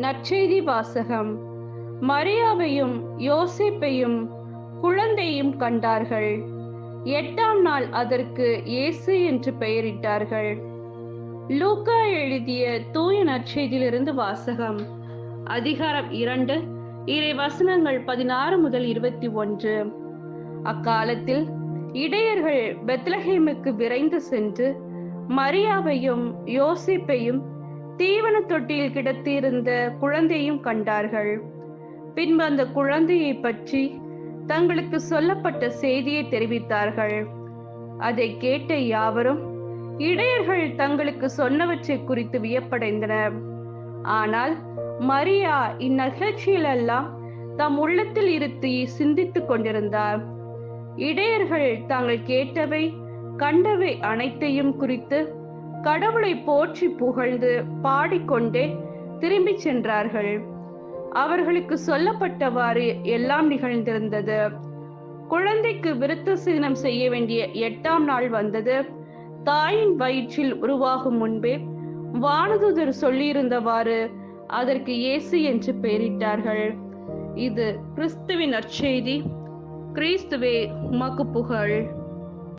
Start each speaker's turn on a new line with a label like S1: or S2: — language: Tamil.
S1: நற்செய்தி வாசகம் மரியாவையும் யோசிப்பையும் குழந்தையும் கண்டார்கள். எட்டாம் நாள் அதற்கு இயேசு என்று பெயரிட்டார்கள். லூக்கா எழுதிய தூய நற்செய்தியிலிருந்து வாசகம். அதிகாரம் இரண்டு இறை வசனங்கள் பதினாறு முதல் இருபத்தி ஒன்று. அக்காலத்தில் இடையர்கள் பெத்லஹேமுக்கு விரைந்து சென்று மரியாவையும் யோசிப்பையும் தீவன தொட்டியில் கிடத்தியிருந்த குழந்தையும் கண்டார்கள். பின்பு அந்த குழந்தையை பற்றி தங்களுக்கு சொல்லப்பட்ட செய்தியை தெரிவித்தார்கள். அதை கேட்ட யாவரும் இடையர்கள் தங்களுக்கு சொன்னவற்றை குறித்து வியப்படைந்தனர். ஆனால் மரியா இந்நிகழ்ச்சியிலெல்லாம் தம் உள்ளத்தில் இருத்தி சிந்தித்துக் கொண்டிருந்தார். இடையர்கள் தாங்கள் கேட்டவை கண்டவை அனைத்தையும் குறித்து கடவுளை போற்றி புகழ்ந்து பாடிக்கொண்டே திரும்பிச் சென்றார்கள். அவர்களுக்கு சொல்லப்பட்டவாறு எல்லாம் நிகழ்ந்திருந்தது. குழந்தைக்கு விருத்த சீனம் செய்ய வேண்டிய எட்டாம் நாள் வந்தது. தாயின் வயிற்றில் உருவாகும் முன்பே வானதுதர் சொல்லியிருந்தவாறு அதற்கு இயேசு என்று பெயரிட்டார்கள். இது கிறிஸ்துவின் நற்செய்தி. கிறிஸ்துவே உமக்கு புகழ்.